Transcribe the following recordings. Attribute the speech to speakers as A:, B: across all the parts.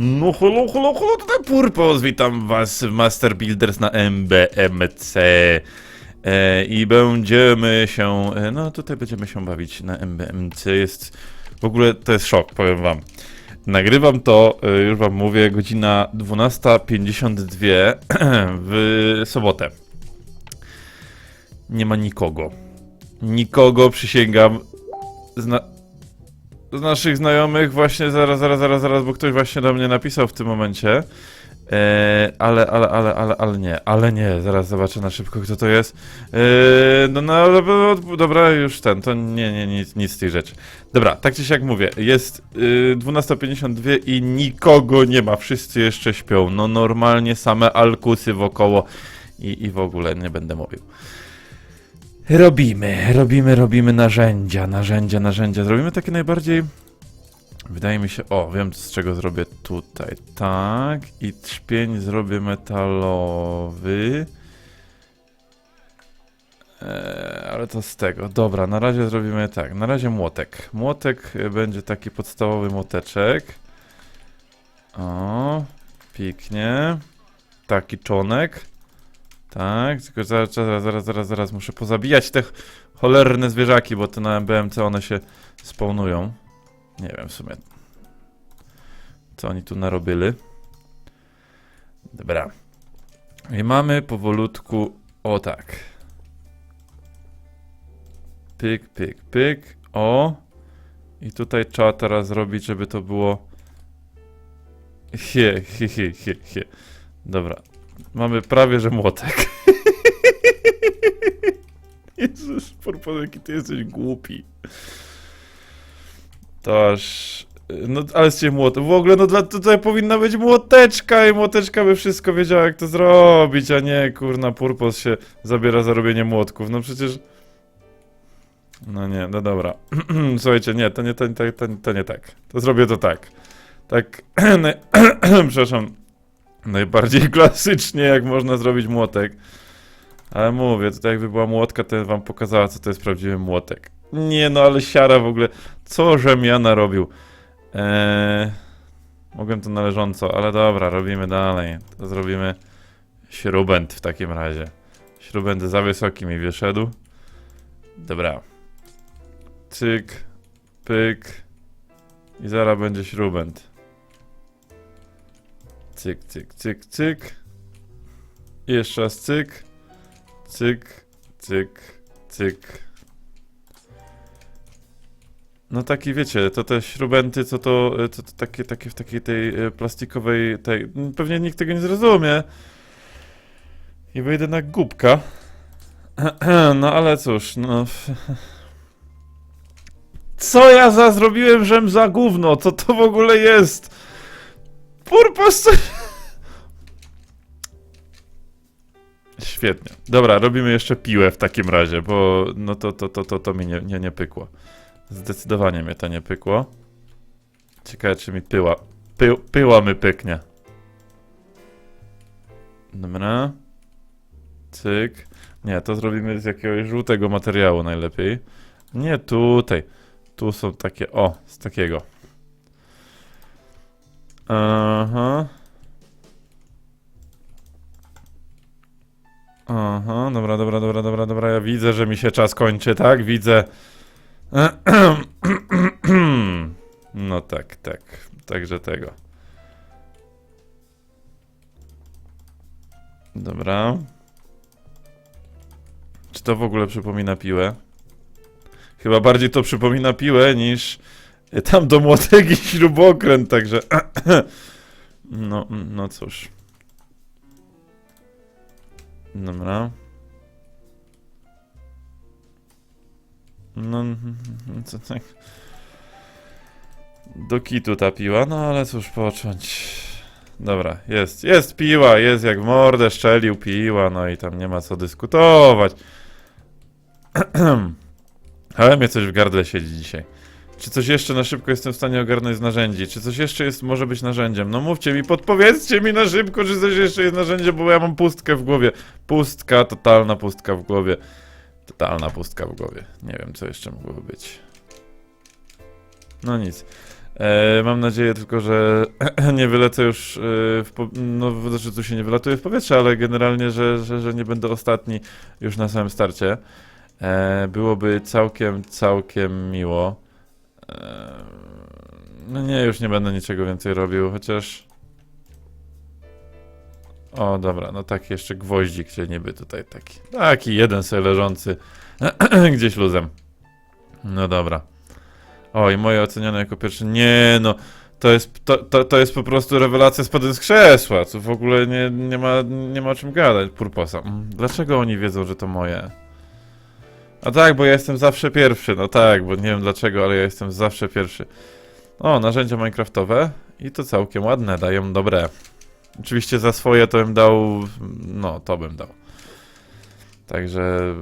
A: No holo, holo, holo, tutaj Purpos, witam was w Master Builders na MBMC. E, I będziemy się, e, no tutaj będziemy się bawić na MBMC, jest, w ogóle to jest szok, powiem wam. Nagrywam to, e, już wam mówię, godzina 12.52 w sobotę. Nie ma nikogo. Nikogo, przysięgam. Zna z naszych znajomych właśnie zaraz, zaraz, zaraz, zaraz, bo ktoś właśnie do mnie napisał w tym momencie. E, ale, ale, ale, ale, ale nie, ale nie, zaraz zobaczę na szybko, kto to jest. E, no, no, dobra, już ten, to nie, nie, nic, nic z tych rzeczy. Dobra, tak czy siak mówię, jest y, 12.52 i nikogo nie ma, wszyscy jeszcze śpią. No normalnie same alkusy wokoło i, i w ogóle nie będę mówił. Robimy, robimy, robimy narzędzia, narzędzia, narzędzia. Zrobimy takie najbardziej. Wydaje mi się. O, wiem z czego zrobię tutaj. Tak. I trzpień zrobię metalowy. Eee, ale to z tego. Dobra, na razie zrobimy tak. Na razie młotek. Młotek y, będzie taki podstawowy młoteczek. O, pięknie. Taki czonek. Tak, tylko zaraz, zaraz, zaraz, zaraz, zaraz muszę pozabijać te cholerne zwierzaki, bo to na BMC one się spawnują. Nie wiem w sumie, co oni tu narobili. Dobra. I mamy powolutku, o tak. Pyk, pyk, pyk, o. I tutaj trzeba teraz zrobić, żeby to było... Hie, hie, hie, hie, hie. Dobra, Mamy prawie, że młotek. Jezus, Purpoleki, ty jesteś głupi. To aż... No, ale z ciebie młotek. W ogóle, no tutaj powinna być młoteczka i młoteczka by wszystko wiedziała, jak to zrobić, a nie, kurna, Purpos się zabiera za robienie młotków. No przecież... No nie, no dobra. Słuchajcie, nie, to nie, to, to, to nie tak. To zrobię to tak. Tak, przepraszam, Najbardziej klasycznie, jak można zrobić młotek. Ale mówię, tutaj jakby była młotka, to wam pokazała, co to jest prawdziwy młotek. Nie no, ale siara w ogóle. Co żem ja narobił? Eee, mogłem to należąco, ale dobra, robimy dalej. To zrobimy śrubent w takim razie. Śrubent za wysoki mi wyszedł. Dobra. Cyk, pyk. I zaraz będzie śrubent. Cyk, cyk, cyk, cyk. I jeszcze raz cyk. Cyk, cyk, cyk. No taki wiecie, to te śrubenty, co to, to, to takie, takie w takiej tej e, plastikowej, tej, pewnie nikt tego nie zrozumie. I wyjdę na głupka. No ale cóż, no... Co ja za zrobiłem, żem za gówno? Co to w ogóle jest? Purpos co... Świetnie. Dobra, robimy jeszcze piłę w takim razie, bo no to, to, to, to, to mi nie, nie, nie pykło. Zdecydowanie mnie to nie pykło. Ciekawe, czy mi pyła... Py, pyła mi pyknie. Dobra. Cyk. Nie, to zrobimy z jakiegoś żółtego materiału najlepiej. Nie tutaj. Tu są takie... O, z takiego. Aha. Aha, dobra, dobra, dobra, dobra, dobra. Ja widzę, że mi się czas kończy, tak? Widzę. No tak, tak. Także tego. Dobra. Czy to w ogóle przypomina piłę? Chyba bardziej to przypomina piłę niż tam do młotegi śrubokręt, także... No, no cóż. Dobra. No, co tak... Do kitu ta piła, no ale cóż począć. Dobra, jest, jest piła, jest jak w mordę szczelił piła, no i tam nie ma co dyskutować. Ale mnie coś w gardle siedzi dzisiaj. Czy coś jeszcze na szybko jestem w stanie ogarnąć z narzędzi? Czy coś jeszcze jest, może być narzędziem? No mówcie mi, podpowiedzcie mi na szybko, czy coś jeszcze jest narzędziem, bo ja mam pustkę w głowie. Pustka, totalna pustka w głowie. Totalna pustka w głowie. Nie wiem, co jeszcze mogłoby być. No nic. E, mam nadzieję tylko, że nie wylecę już e, w po... no znaczy tu się nie wylatuje w powietrze, ale generalnie, że, że, że nie będę ostatni już na samym starcie. E, byłoby całkiem, całkiem miło. No nie, już nie będę niczego więcej robił, chociaż... O, dobra, no taki jeszcze gwoździk się niby tutaj taki. Taki jeden sobie leżący gdzieś luzem. No dobra. Oj, moje ocenione jako pierwszy. Nie no, to jest, to, to, to jest po prostu rewelacja spadłem z krzesła. Co w ogóle nie, nie, ma, nie ma o czym gadać. Purposa. Mm, Dlaczego oni wiedzą, że to moje? A tak, bo ja jestem zawsze pierwszy. No tak, bo nie wiem dlaczego, ale ja jestem zawsze pierwszy. O, narzędzia minecraftowe. I to całkiem ładne, dają dobre. Oczywiście za swoje to bym dał. No, to bym dał. Także.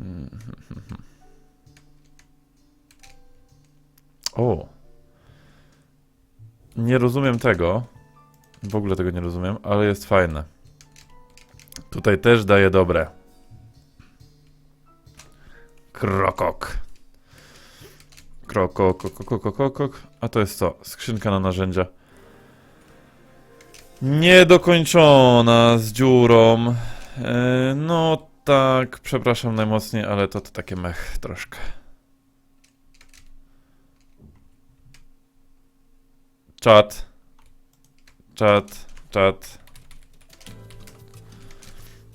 A: mm, O. Nie rozumiem tego. W ogóle tego nie rozumiem, ale jest fajne. Tutaj też daje dobre. Krokok. Krokok, kok, kok, kok, kok, kok. A to jest co? Skrzynka na narzędzia. Niedokończona z dziurą. E, no tak, przepraszam najmocniej, ale to, to takie mech troszkę. Czat. Czat, czat.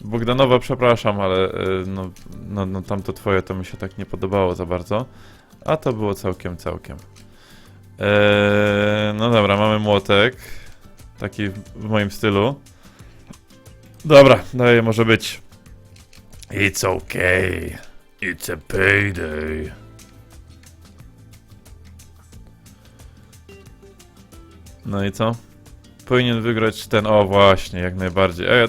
A: Bogdanowa, przepraszam, ale y, no, no, no tamto twoje to mi się tak nie podobało za bardzo. A to było całkiem, całkiem. Eee, no dobra, mamy młotek. Taki w, moim stylu. Dobra, daję, może być. It's okay. It's a payday. No i co? Powinien wygrać ten. O, właśnie, jak najbardziej. E,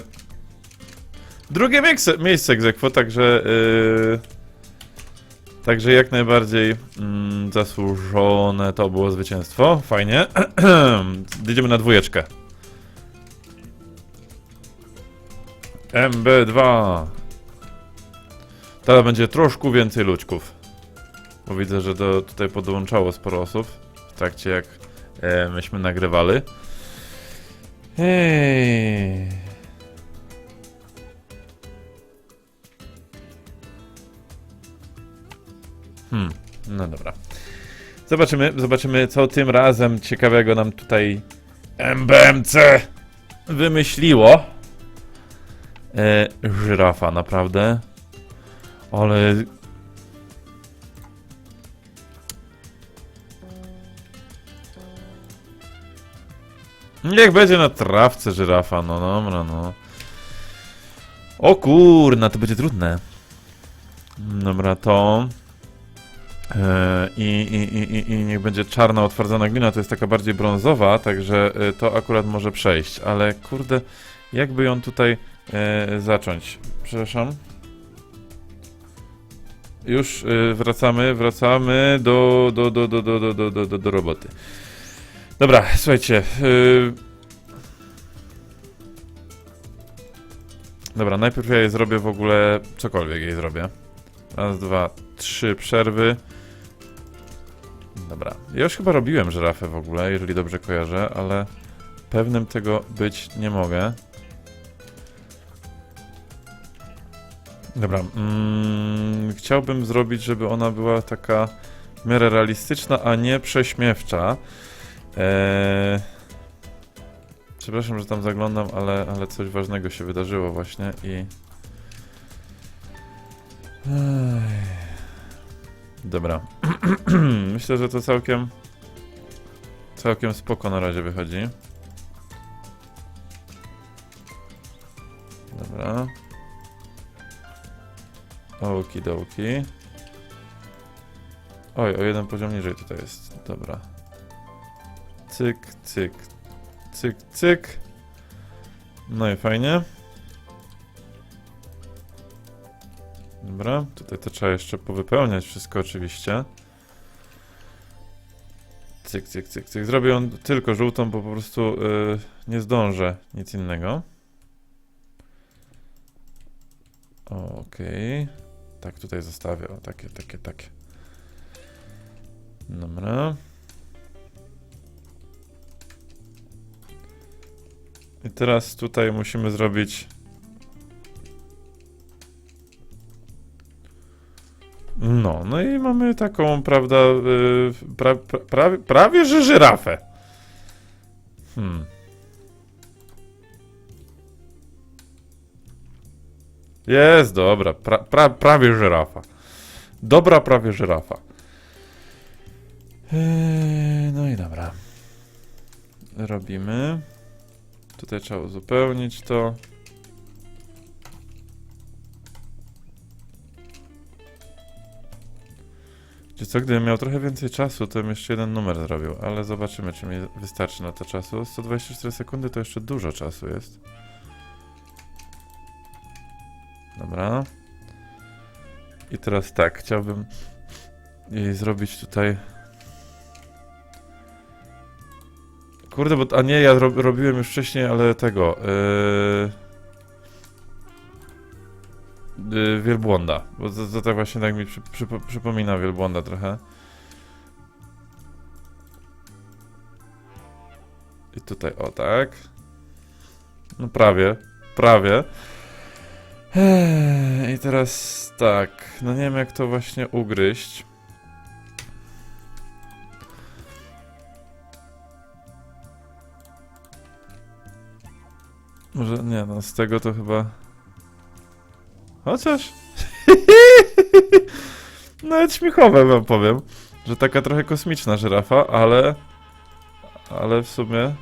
A: drugie miejsce, miejsce egzekwo, także. Yy, także jak najbardziej mm, zasłużone to było zwycięstwo. Fajnie. Idziemy na dwójeczkę. MB2. Teraz będzie troszkę więcej ludzków. Bo widzę, że do, tutaj podłączało sporo osób w trakcie jak e, myśmy nagrywali. Hej. Hmm, no dobra. Zobaczymy, zobaczymy co tym razem ciekawego nam tutaj MBMC wymyśliło. E, żyrafa, naprawdę. Ale Niech będzie na trawce żyrafa, no dobra, no. O kurna, to będzie trudne. Dobra, to... E, I, i, i, i, niech będzie czarna otwardzona glina, to jest taka bardziej brązowa, także e, to akurat może przejść, ale kurde, jakby ją tutaj e, zacząć? Przepraszam. Już e, wracamy, wracamy do, do, do, do, do, do, do, do, do, roboty. Dobra, słuchajcie. Yy... Dobra, najpierw ja jej zrobię w ogóle cokolwiek jej zrobię. Raz, dwa, trzy przerwy. Dobra. Ja już chyba robiłem żyrafę w ogóle, jeżeli dobrze kojarzę, ale pewnym tego być nie mogę. Dobra. Mm, chciałbym zrobić, żeby ona była taka w miarę realistyczna, a nie prześmiewcza. Eee... Przepraszam, że tam zaglądam, ale, ale coś ważnego się wydarzyło właśnie i... Ej. Dobra. Myślę, że to całkiem... Całkiem spoko na razie wychodzi. Dobra. Okidoki. Oj, o jeden poziom niżej tutaj jest. Dobra. Cyk, cyk, cyk, cyk. No i fajnie. Dobra, tutaj to trzeba jeszcze powypełniać wszystko oczywiście. Cyk, cyk, cyk, cyk. Zrobię on tylko żółtą, bo po prostu yy, nie zdążę nic innego. Okej. Okay. Tak, tutaj zostawię. O, takie, takie, takie. Dobra. I teraz tutaj musimy zrobić No, no i mamy taką, prawda, yy, pra, pra, prawie, prawie że żyrafę. Hmm. Jest, dobra, pra, pra, prawie żyrafa. Dobra, prawie żyrafa. Eee, no i dobra. Robimy. Tutaj trzeba uzupełnić to. Co, gdybym miał trochę więcej czasu, to bym jeszcze jeden numer zrobił, ale zobaczymy, czy mi wystarczy na to czasu. 124 sekundy to jeszcze dużo czasu jest. Dobra. I teraz tak, chciałbym zrobić tutaj. Kurde, bo. A nie, ja ro, robiłem już wcześniej, ale tego. Yy... Yy, wielbłąda. Bo to, to tak właśnie tak mi przy, przypo- przypomina wielbłąda trochę. I tutaj, o tak. No prawie, prawie. Eee, I teraz tak, no nie wiem jak to właśnie ugryźć. Może nie, no z tego to chyba. Chociaż. Nawet śmiechowe wam powiem, że taka trochę kosmiczna żyrafa, ale. Ale w sumie.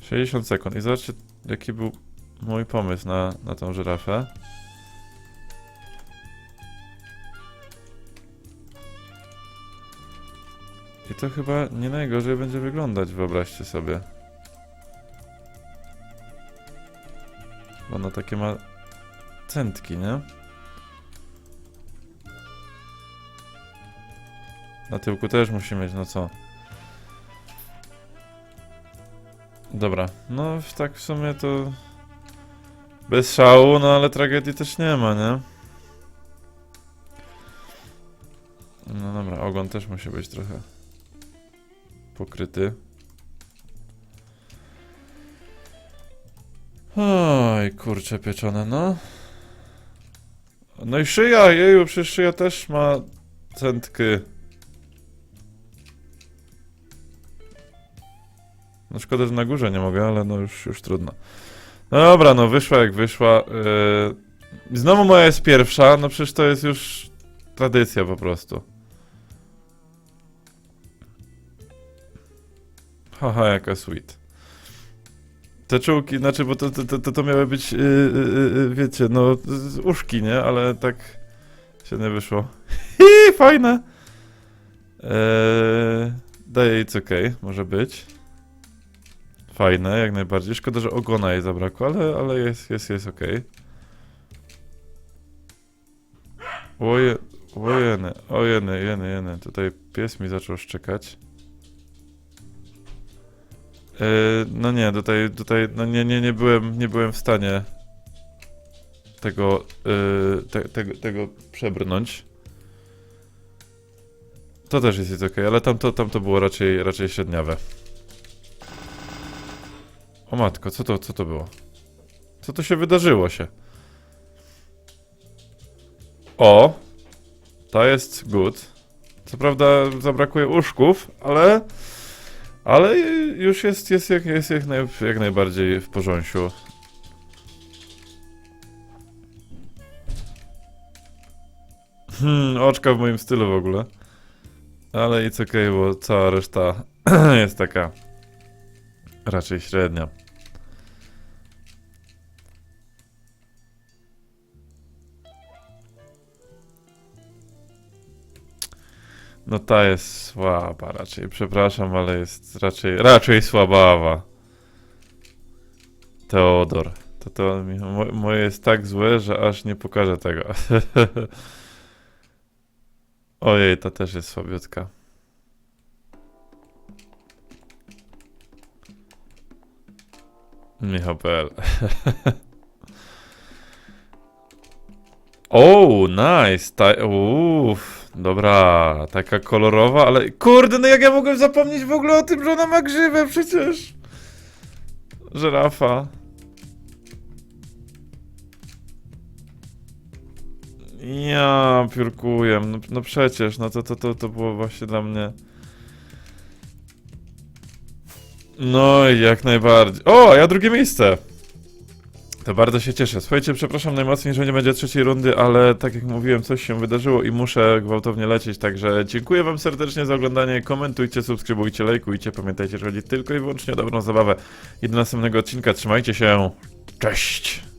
A: 60 sekund. I zobaczcie, jaki był mój pomysł na, na tą żyrafę. I to chyba nie najgorzej będzie wyglądać, wyobraźcie sobie. Ono takie ma centki, nie? Na tyłku też musi mieć, no co? Dobra, no tak w sumie to bez szału, no ale tragedii też nie ma, nie? No dobra, ogon też musi być trochę pokryty. Oj, kurcze pieczone, no. No i szyja, jeju, przecież szyja też ma centky. No szkoda, że na górze nie mogę, ale no już, już trudno. No dobra, no wyszła jak wyszła. Yy... Znowu moja jest pierwsza, no przecież to jest już tradycja po prostu. Haha, jaka sweet. Te czułki, znaczy, bo to, to, to, to miały być, yy, yy, wiecie, no, uszki, nie? Ale tak się nie wyszło. Hi, fajne! Eee, daję it's okej, może być. Fajne, jak najbardziej. Szkoda, że ogona jej zabrakło, ale, ale jest, jest, jest okej. Oje, ojeny, ojeny, jeny, jeny. Tutaj pies mi zaczął szczekać. Yy, no nie, tutaj, tutaj, no nie, nie, nie byłem, nie byłem w stanie tego, yy, te, tego, tego przebrnąć. To też jest, ok, ale tam to, tam to było raczej, raczej średniawe. O matko, co to, co to było? Co to się wydarzyło się? O! Ta jest good. Co prawda zabrakuje uszków, ale... Ale już jest, jest, jak, jest jak, naj, jak najbardziej w porządku. Hmm, oczka w moim stylu w ogóle. Ale it's okej, bo cała reszta jest taka raczej średnia. No ta jest słaba raczej, przepraszam, ale jest raczej, raczej słabawa. Teodor. To, to mo, moje jest tak złe, że aż nie pokażę tego. Ojej, ta też jest słabiutka. Michał.pl Oh, nice. Ta, uff, Dobra, taka kolorowa, ale kurde, no jak ja mogłem zapomnieć w ogóle o tym, że ona ma grzywę przecież. Żerafa. Ja piórkuję, no, no przecież, no to, to, to, to było właśnie dla mnie. No i jak najbardziej. O, ja drugie miejsce. To bardzo się cieszę. Słuchajcie, przepraszam najmocniej, że nie będzie trzeciej rundy, ale tak jak mówiłem, coś się wydarzyło i muszę gwałtownie lecieć, także dziękuję wam serdecznie za oglądanie, komentujcie, subskrybujcie, lajkujcie, pamiętajcie, że chodzi tylko i wyłącznie o dobrą zabawę. I do następnego odcinka, trzymajcie się, cześć!